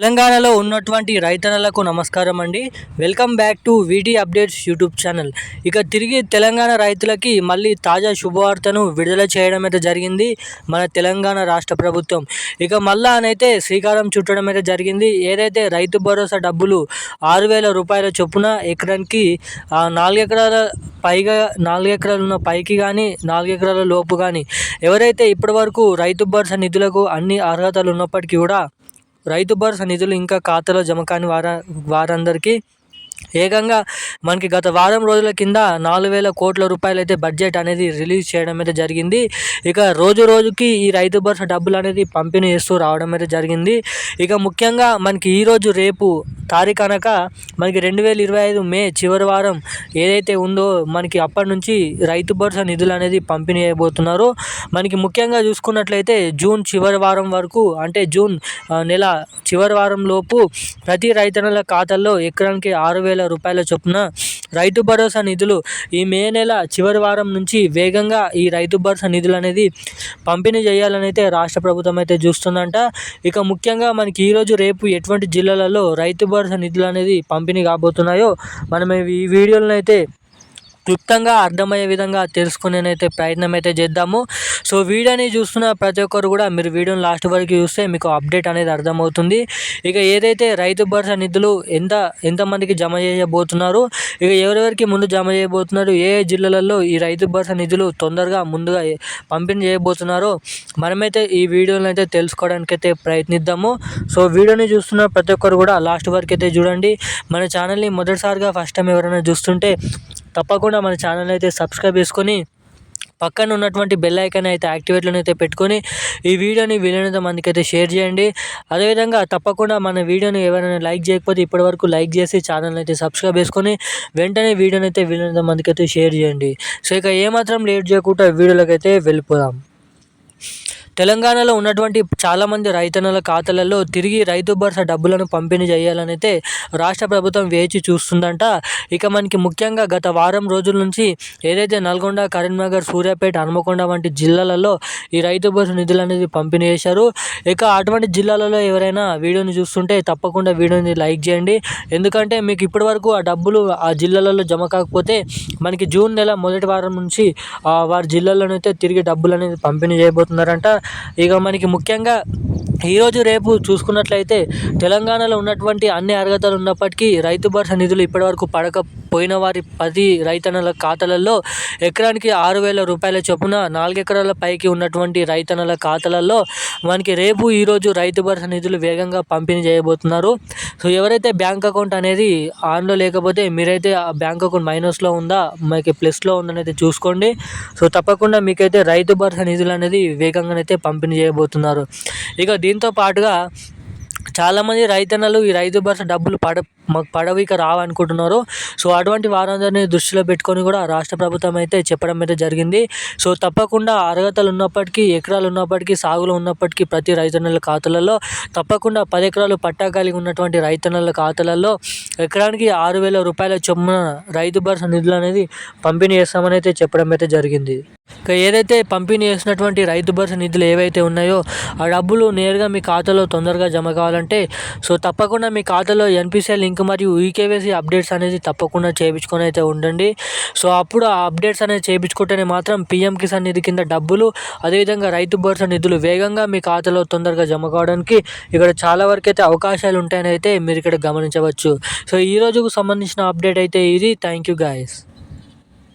తెలంగాణలో ఉన్నటువంటి రైతన్నలకు నమస్కారం అండి. Welcome back to VT updates YouTube channel. ఇక తిరిగి తెలంగాణ రైతులకి మళ్ళీ తాజా శుభవార్తను విడుదల చేయడం అయితే జరిగింది మన తెలంగాణ రాష్ట్ర ప్రభుత్వం. ఇక మళ్ళా అనైతే శ్రీకారం చుట్టడం అయితే జరిగింది. ఏదైతే రైతు భరోసా డబ్బులు ఆరు వేల రూపాయల చొప్పున ఎకరానికి నాలుగు ఎకరాల పైగా నాలుగు ఎకరాలు ఉన్న పైకి కానీ నాలుగు ఎకరాల లోపు కానీ ఎవరైతే ఇప్పటివరకు రైతు భరోసా నిధులకు అన్ని అర్హతలు ఉన్నప్పటికీ కూడా రైతు భరోసా నిధులు ఇంకా ఖాతాలో జమ కాని వార వారందరికీ ఏకంగా మనకి గత వారం రోజుల కింద నాలుగు వేల కోట్ల రూపాయలు అయితే బడ్జెట్ అనేది రిలీజ్ చేయడం అయితే జరిగింది. ఇక రోజు రోజుకి ఈ రైతు భరోసా డబ్బులు అనేది పంపిణీ చేస్తూ రావడం అయితే జరిగింది. ఇక ముఖ్యంగా మనకి ఈరోజు రేపు తారీఖు అనక మనకి రెండు వేల ఇరవై ఐదు మే చివరి వారం ఏదైతే ఉందో మనకి అప్పటి నుంచి రైతు భరోసా నిధులు అనేది పంపిణీ చేయబోతున్నారు. మనకి ముఖ్యంగా చూసుకున్నట్లయితే జూన్ చివరి వారం వరకు అంటే జూన్ నెల చివరి వారం లోపు ప్రతి రైతన్నల ఖాతాల్లో ఎకరానికి ఆరు వేల రూపాయల చొప్పున రైతు భరోసా నిధులు. ఈ మే నెల చివరి వారం నుంచి వేగంగా ఈ రైతు భరోసా నిధులు అనేది పంపిణీ చేయాలని అయితే రాష్ట్ర ప్రభుత్వం అయితే చూస్తుందంట. ఇక ముఖ్యంగా మనకి ఈరోజు రేపు ఎటువంటి జిల్లాలలో రైతు భరోసా నిధులు అనేది పంపిణీ కాబోతున్నాయో మనం ఈ వీడియోలను అయితే క్లుప్తంగా అర్థమయ్యే విధంగా తెలుసుకునేనైతే ప్రయత్నం అయితే చేద్దాము. సో వీడియోని చూస్తున్న ప్రతి ఒక్కరు కూడా మీరు వీడియోని లాస్ట్ వరకు చూస్తే మీకు అప్డేట్ అనేది అర్థమవుతుంది. ఇక ఏదైతే రైతు భరోసా నిధులు ఎంత ఎంతమందికి జమ చేయబోతున్నారు ఇక ఎవరెవరికి ముందు జమ చేయబోతున్నారు ఏ జిల్లాలలో ఈ రైతు భరోసా నిధులు తొందరగా ముందుగా పంపిణీ చేయబోతున్నారో మనమైతే ఈ వీడియోని అయితే తెలుసుకోవడానికి అయితే ప్రయత్నిద్దాము. సో వీడియోని చూస్తున్న ప్రతి ఒక్కరు కూడా లాస్ట్ వరకు అయితే చూడండి. మన ఛానల్ని మొదటిసారిగా ఫస్ట్ టైం ఎవరైనా చూస్తుంటే తప్పకుండా మన ఛానల్ అయితే సబ్స్క్రైబ్ చేసుకొని పక్కన ఉన్నటువంటి బెల్ ఐకాన్ అయితే యాక్టివేట్లను అయితే పెట్టుకొని ఈ వీడియోని వీలైనంత మందికి అయితే షేర్ చేయండి. అదేవిధంగా తప్పకుండా మన వీడియోని ఎవరైనా లైక్ చేయకపోతే ఇప్పటివరకు లైక్ చేసి ఛానల్ అయితే సబ్స్క్రైబ్ చేసుకొని వెంటనే వీడియోని అయితే వీలైనంత మందికి అయితే షేర్ చేయండి. సో ఇక ఏమాత్రం లేట్ చేయకుండా వీడియోలోకి అయితే వెళ్ళిపోదాం. తెలంగాణలో ఉన్నటువంటి చాలామంది రైతన్నల ఖాతాలలో తిరిగి రైతు భరోసా డబ్బులను పంపిణీ చేయాలనైతే రాష్ట్ర ప్రభుత్వం వేచి చూస్తుందంట. ఇక మనకి ముఖ్యంగా గత వారం రోజుల నుంచి ఏదైతే నల్గొండ కరీంనగర్ సూర్యాపేట హనుమకొండ వంటి జిల్లాలలో ఈ రైతు భరోసా నిధులు అనేది పంపిణీ చేశారు. ఇక అటువంటి జిల్లాలలో ఎవరైనా వీడియోని చూస్తుంటే తప్పకుండా వీడియోని లైక్ చేయండి. ఎందుకంటే మీకు ఇప్పటివరకు ఆ డబ్బులు ఆ జిల్లాలలో జమ కాకపోతే మనకి జూన్ నెల మొదటి వారం నుంచి వారి జిల్లాలోనైతే తిరిగి డబ్బులు అనేది పంపిణీ చేయబోతున్నారంట. ఇక మనకి ముఖ్యంగా ఈరోజు రేపు చూసుకున్నట్లయితే తెలంగాణలో ఉన్నటువంటి అన్ని అర్హతలు ఉన్నప్పటికీ రైతు భరోసా నిధులు ఇప్పటివరకు పడకపోయిన వారి పది రైతన్నల ఖాతాలలో ఎకరానికి ఆరు వేల రూపాయల చొప్పున నాలుగు ఎకరాల పైకి ఉన్నటువంటి రైతన్నల ఖాతాలలో మనకి రేపు ఈరోజు రైతు భరోసా నిధులు వేగంగా పంపిణీ చేయబోతున్నారు. సో ఎవరైతే బ్యాంక్ అకౌంట్ అనేది ఆన్లో లేకపోతే మీరైతే ఆ బ్యాంక్ అకౌంట్ మైనస్లో ఉందా మీకు ప్లస్లో ఉందనైతే చూసుకోండి. సో తప్పకుండా మీకైతే రైతు భరోసా నిధులు అనేది వేగంగానైతే పంపిణీ చేయబోతున్నారు. ఇక దీంతో పాటుగా చాలామంది రైతన్నలు ఈ రైతు భరోసా డబ్బులు పడ మాకు పడవ ఇక రావనుకుంటున్నారు. సో అటువంటి వారందరినీ దృష్టిలో పెట్టుకొని కూడా రాష్ట్ర ప్రభుత్వం అయితే చెప్పడం అయితే జరిగింది. సో తప్పకుండా అర్హతలు ఉన్నప్పటికీ ఎకరాలు ఉన్నప్పటికీ సాగులు ఉన్నప్పటికీ ప్రతి రైతన్నల ఖాతాలలో తప్పకుండా పది ఎకరాలు పట్టా కలిగి ఉన్నటువంటి రైతన్నల ఖాతాలలో ఎకరానికి ఆరు వేల రూపాయల చొప్పున రైతు భరోసా నిధులు అనేది పంపిణీ చేస్తామని అయితే చెప్పడం అయితే జరిగింది. ఇక ఏదైతే పంపిణీ చేసినటువంటి రైతు భరోసా నిధులు ఏవైతే ఉన్నాయో ఆ డబ్బులు నేరుగా మీ ఖాతాలో తొందరగా జమ కావాలంటే సో తప్పకుండా మీ ఖాతాలో ఎన్పిసిఐ లింక్ మరియు ఈకేవైసీ అప్డేట్స్ అనేది తప్పకుండా చేయించుకొని అయితే ఉండండి. సో అప్పుడు ఆ అప్డేట్స్ అనేది చేయించుకుంటేనే మాత్రం పిఎం కిసాన్ నిధి కింద డబ్బులు అదేవిధంగా రైతు భరోసా నిధులు వేగంగా మీ ఖాతాలో తొందరగా జమ కావడానికి ఇక్కడ చాలా వరకు అయితే అవకాశాలు ఉంటాయని అయితే మీరు ఇక్కడ గమనించవచ్చు. సో ఈ రోజుకు సంబంధించిన అప్డేట్ అయితే ఇది. Thank you guys